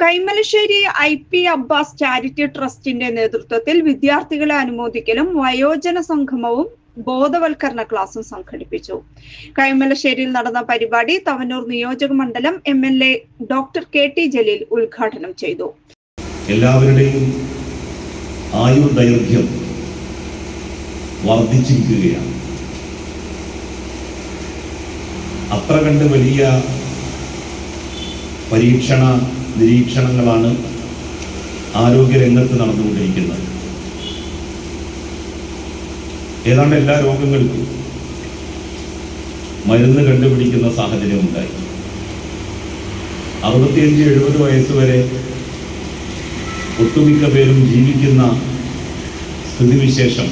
Kaimalassery I P Abbas charity ട്രസ്റ്റിന്റെ നേതൃത്വത്തിൽ വിദ്യാർത്ഥികളെ അനുമോദിക്കലും വയോജന സംഗമവും ബോധവൽക്കരണ ക്ലാസും സംഘടിപ്പിച്ചു. കൈമലശ്ശേരിയിൽ നടന്ന പരിപാടി തവനൂർ നിയോജക മണ്ഡലം M L A doctor K T Jaleel ഉദ്ഘാടനം ചെയ്തു. എല്ലാവരുടെയും ആയുർദൈർഘ്യം വർദ്ധിച്ചിരിക്കുകയാണ്. അത്ര കണ്ട് വലിയ പരീക്ഷണ നിരീക്ഷണങ്ങളാണ് ആരോഗ്യരംഗത്ത് നടന്നുകൊണ്ടിരിക്കുന്നത്. ഏതാണ്ട് എല്ലാ രോഗങ്ങൾക്കും മരുന്ന് കണ്ടുപിടിക്കുന്ന സാഹചര്യം ഉണ്ടായി. അറുപത്തിയഞ്ച് എഴുപത് വയസ്സ് വരെ ഒട്ടുമിക്ക പേരും ജീവിക്കുന്ന സ്ഥിതിവിശേഷം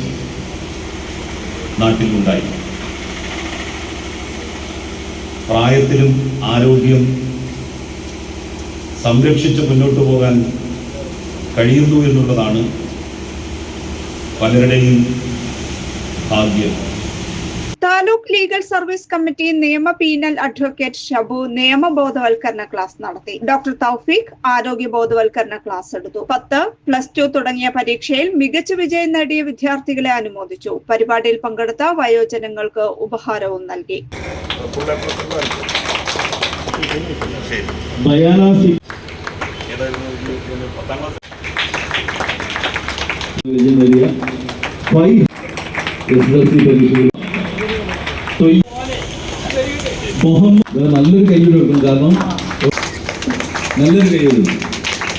നാട്ടിലുണ്ടായി. പ്രായത്തിലും ആരോഗ്യം സംരക്ഷിച്ച് മുന്നോട്ട് പോകാൻ കഴിയുന്നു എന്നുള്ളതാണ് പലരുടെയും ഭാഗ്യം. താലൂക്ക് ലീഗൽ സർവീസ് കമ്മിറ്റി നിയമ പീനൽ അഡ്വക്കേറ്റ് ഷബു നിയമ ബോധവൽക്കരണ ക്ലാസ് നടത്തി. ഡോക്ടർ തൗഫീഖ് ആരോഗ്യ ബോധവൽക്കരണ ക്ലാസ് എടുത്തു. പത്ത് പ്ലസ് ടു തുടങ്ങിയ പരീക്ഷയിൽ മികച്ച വിജയം നേടിയ വിദ്യാർത്ഥികളെ അനുമോദിച്ചു. പരിപാടിയിൽ പങ്കെടുത്ത വയോജനങ്ങൾക്ക് ഉപഹാരവും നൽകി. മുഹമ്മദ് നല്ലൊരു കൈയ്യടി കൊടുക്കണം കാരണം നല്ലൊരു കൈയ്യടി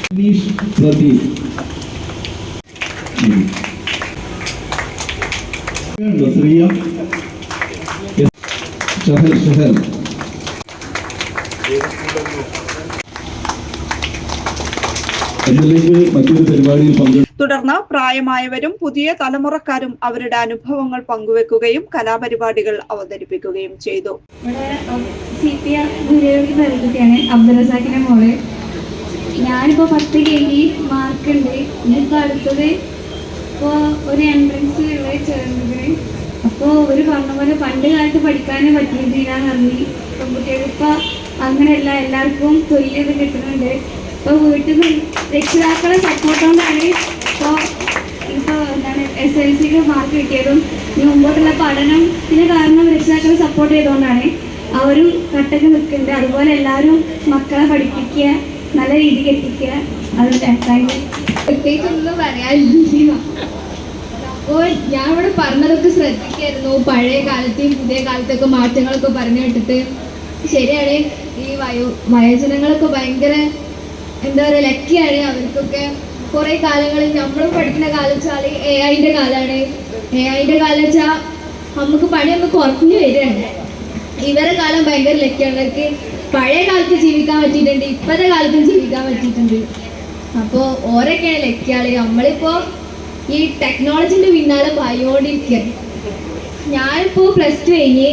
അനീഷ് പ്രദീപ്? ശ്രീയ. ഷഹൽ ഷഹൽ എന്നതിലേക്ക് മറ്റൊരു പരിപാടിയിൽ പങ്കെടുത്തു തുടർന്ന് പ്രായമായവരും പുതിയ തലമുറക്കാരും അവരുടെ അനുഭവങ്ങൾ പങ്കുവെക്കുകയും കലാപരിപാടികൾ അവതരിപ്പിക്കുകയും ചെയ്തു. റസാഖിന്റെ മോൾ. ഞാനിപ്പോൾ പത്ത് കഴിഞ്ഞ് മാർക്ക് ഉണ്ട്. ഇനിയിപ്പോൾ അടുത്തത് ഇപ്പോ ഒരു എൻട്രൻസ് ഉള്ള ചേർന്നത്. അപ്പോൾ ഒരു പറഞ്ഞ പോലെ പണ്ട് കാലത്ത് പഠിക്കാനേ പറ്റിയിട്ടില്ല നന്ദി പെൺകുട്ടികൾ ഇപ്പൊ അങ്ങനെയല്ല എല്ലാവർക്കും തൊഴിലത് കിട്ടുന്നുണ്ട്. ഇപ്പോൾ വീട്ടിൽ രക്ഷിതാക്കളെ സപ്പോർട്ട് കൊണ്ടാണ് ഇപ്പോൾ ഇപ്പോൾ എന്താണ് എസ് എൽ സിക്ക് മാർക്ക് കിട്ടിയതും ഇനി മുമ്പോട്ടുള്ള പഠനത്തിന് കാരണം രക്ഷിതാക്കളെ സപ്പോർട്ട് ചെയ്തുകൊണ്ടാണ് അവരും കട്ടക്ക് നിൽക്കുന്നുണ്ട് അതുപോലെ എല്ലാവരും മക്കളെ പഠിപ്പിക്കുക നല്ല രീതിക്ക് എത്തിക്കുക അതിന്റെ പ്രത്യേകിച്ചൊന്നും പറയാനില്ല അപ്പോൾ ഞാൻ ഇവിടെ പറഞ്ഞതൊക്കെ ശ്രദ്ധിക്കായിരുന്നു. പഴയ കാലത്തെയും പുതിയ കാലത്തൊക്കെ മാറ്റങ്ങളൊക്കെ പറഞ്ഞു കേട്ടിട്ട് ശരിയാണ് ഈ വയോ വയോജനങ്ങളൊക്കെ ഭയങ്കര എന്താ പറയുക ലക്കിയാണ് അവർക്കൊക്കെ കുറെ കാലങ്ങളിൽ നമ്മളും പഠിക്കുന്ന കാലം വെച്ചാൽ എ ഐന്റെ കാലമാണ് എ ഐന്റെ കാലം വെച്ചാൽ നമുക്ക് പണിയൊന്നും കുറഞ്ഞു വരികയാണ്. ഇവരെ കാലം ഭയങ്കര ലക്കിയാണ് അവർക്ക് പഴയ കാലത്ത് ജീവിക്കാൻ പറ്റിയിട്ടുണ്ട് ഇപ്പോഴത്തെ കാലത്തും ജീവിക്കാൻ പറ്റിയിട്ടുണ്ട്. അപ്പോൾ ഓരൊക്കെയാണ് ലക്കിയാൾ നമ്മളിപ്പോൾ ഈ ടെക്നോളജിന്റെ പിന്നാലെ പോയോണ്ടിരിക്കുകയാണ് ഞാനിപ്പോൾ പ്ലസ് ടു കഴിഞ്ഞ്.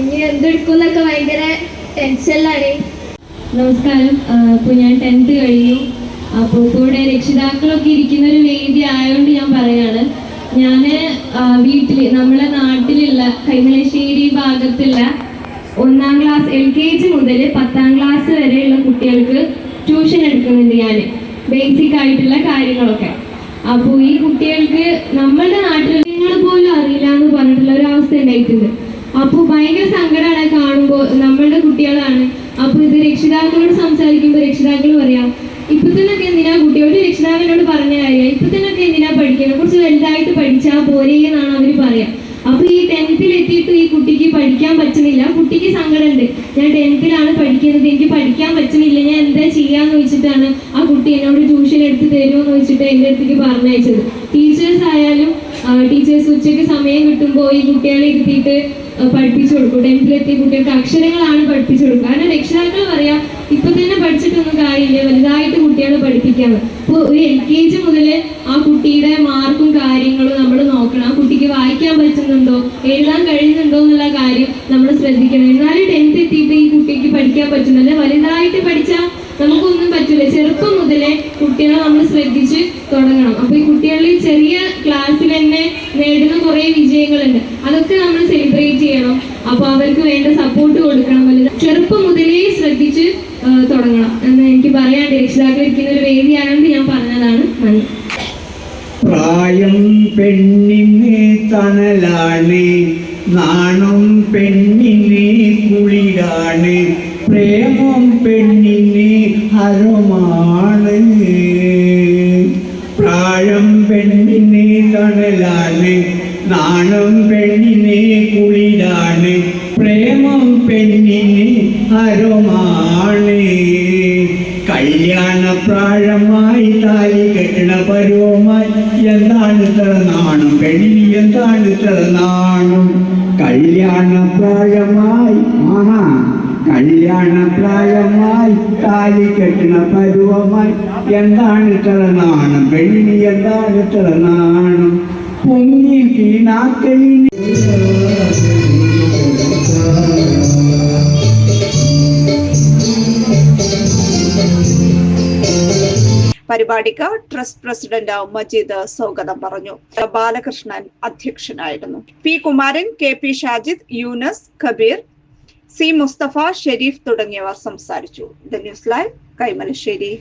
ഇനി എന്തെടുക്കും എന്നൊക്കെ ഭയങ്കര ടെൻഷനിലാണ് നമസ്കാരം. ഇപ്പൊ ഞാൻ ടെൻത്ത് കഴിഞ്ഞു. അപ്പോൾ ഇപ്പോൾ ഇവിടെ രക്ഷിതാക്കളൊക്കെ ഇരിക്കുന്ന ഒരു വേദി ആയതുകൊണ്ട് ഞാൻ പറയാണ്. ഞാൻ വീട്ടിൽ നമ്മുടെ നാട്ടിലുള്ള കൈമലശ്ശേരി ഭാഗത്തുള്ള ഒന്നാം ക്ലാസ് എൽ കെ ജി മുതൽ പത്താം ക്ലാസ് വരെയുള്ള കുട്ടികൾക്ക് ട്യൂഷൻ എടുക്കുന്നുണ്ട് ഞാൻ ബേസിക് ആയിട്ടുള്ള കാര്യങ്ങളൊക്കെ. അപ്പോൾ ഈ കുട്ടികൾക്ക് നമ്മളുടെ നാട്ടിൽ നിങ്ങൾ പോലും അറിയില്ല എന്ന് പറഞ്ഞിട്ടുള്ള ഒരു അവസ്ഥ ഉണ്ടായിട്ടുണ്ട്. അപ്പോൾ ഭയങ്കര സങ്കടമാണ് കാണുമ്പോൾ നമ്മളുടെ കുട്ടികളാണ് അപ്പോൾ ഇത് രക്ഷിതാക്കളോട് സംസാരിക്കുമ്പോൾ രക്ഷിതാക്കൾ പറയാം ഇപ്പൊ തന്നെയൊക്കെ എന്തിനാ കുട്ടിയോട് രക്ഷിതാവിനോട് പറഞ്ഞ കാര്യം? ഇപ്പൊ തന്നെയൊക്കെ എന്തിനാ പഠിക്കണം? കുറച്ച് വലുതായിട്ട് പഠിച്ചാ പോരേ എന്നാണ് അവർ പറയാ. അപ്പൊ ഈ ടെൻത്തിൽ എത്തിയിട്ട് ഈ കുട്ടിക്ക് പഠിക്കാൻ പറ്റുന്നില്ല. കുട്ടിക്ക് സങ്കടമുണ്ട് ഞാൻ ടെൻത്തിലാണ് പഠിക്കുന്നത്. എനിക്ക് പഠിക്കാൻ പറ്റുന്നില്ല. ഞാൻ എന്താ ചെയ്യാന്ന് വെച്ചിട്ടാണ് ആ കുട്ടി എന്നോട് ട്യൂഷൻ എടുത്ത് തരുമോ എന്ന് വെച്ചിട്ട് എന്റെ അടുത്തേക്ക് പറഞ്ഞയച്ചത്. ടീച്ചേഴ്സ് ആയാലും ടീച്ചേഴ്സ് ഉച്ചയ്ക്ക് സമയം കിട്ടുമ്പോൾ ഈ കുട്ടികളെ ഇരുത്തിയിട്ട് പഠിപ്പിച്ചു കൊടുക്കും. ടെൻത്തിലെത്തിയ കുട്ടികൾക്ക് അക്ഷരങ്ങളാണ് പഠിപ്പിച്ചു കൊടുക്കുക കാരണം രക്ഷിതാക്കൾ പറയാം ഇപ്പൊ തന്നെ പഠിച്ചിട്ടൊന്നും കാര്യമില്ല. വലുതായിട്ട് കുട്ടികളെ പഠിപ്പിക്കാം അപ്പോൾ ഒരു എൽ കെ ജി മുതൽ ആ കുട്ടിയുടെ മാർക്കും കാര്യങ്ങളും നമ്മൾ നോക്കണം. ആ കുട്ടിക്ക് വായിക്കാൻ പറ്റുന്നുണ്ടോ? എഴുതാൻ കഴിയുന്നുണ്ടോ എന്നുള്ള കാര്യം നമ്മൾ ശ്രദ്ധിക്കണം. എന്നാലും ടെൻത്ത് എത്തിയിട്ട് ഈ കുട്ടിക്ക് പഠിക്കാൻ പറ്റുന്നില്ല. വലുതായിട്ട് പഠിച്ചാൽ നമുക്കൊന്നും പറ്റില്ല ചെറുപ്പം നമ്മൾ ശ്രദ്ധിച്ച് തുടങ്ങണം. അപ്പൊ ഈ കുട്ടികളിൽ ചെറിയ ക്ലാസ്സിൽ തന്നെ നേടുന്ന കുറെ വിജയങ്ങളുണ്ട്. അതൊക്കെ നമ്മൾ സെലിബ്രേറ്റ് ചെയ്യണം. അപ്പൊ അവർക്ക് വേണ്ട സപ്പോർട്ട് കൊടുക്കണം. വലുത് ചെറുപ്പം മുതലേ ശ്രദ്ധിച്ച് തുടങ്ങണം എന്ന് എനിക്ക് പറയാണ്ട് രക്ഷിതാക്കൾ ഇരിക്കുന്ന ഒരു വേദിയായതുകൊണ്ട് ഞാൻ പറഞ്ഞതാണ്. നന്ദി. പ്രായം പെണ്ണിന് തണലാണ് നാണം പെണ്ണിന് കുളിരാണ് പ്രേമം പെണ്ണിന് ഹരമാണ്. കുളിരാണ് പ്രേമം പെണ്ണിന് അരമാണ്. കല്യാണ പ്രായമായി താലി കെട്ടണ പരുവമായി എന്താണ് ഇത്ര നാണം? എന്താണ് ഇത്ര കല്യാണ പ്രായമായി ആഹാ. കല്യാണ പ്രായമായി താലി കെട്ടണ പരുവമായി എന്താണ് ഇത്ര നാണം? എന്താണ് ഇത്ര പരിപാടിക്ക് ട്രസ്റ്റ് പ്രസിഡന്റ് മജീദ് സ്വാഗതം പറഞ്ഞു. ബാലകൃഷ്ണൻ അധ്യക്ഷനായിരുന്നു. P Kumaran K P Shajid Yunus Kabeer C Musthafa Shareef തുടങ്ങിയവർ സംസാരിച്ചു. The news live Kaimalassery.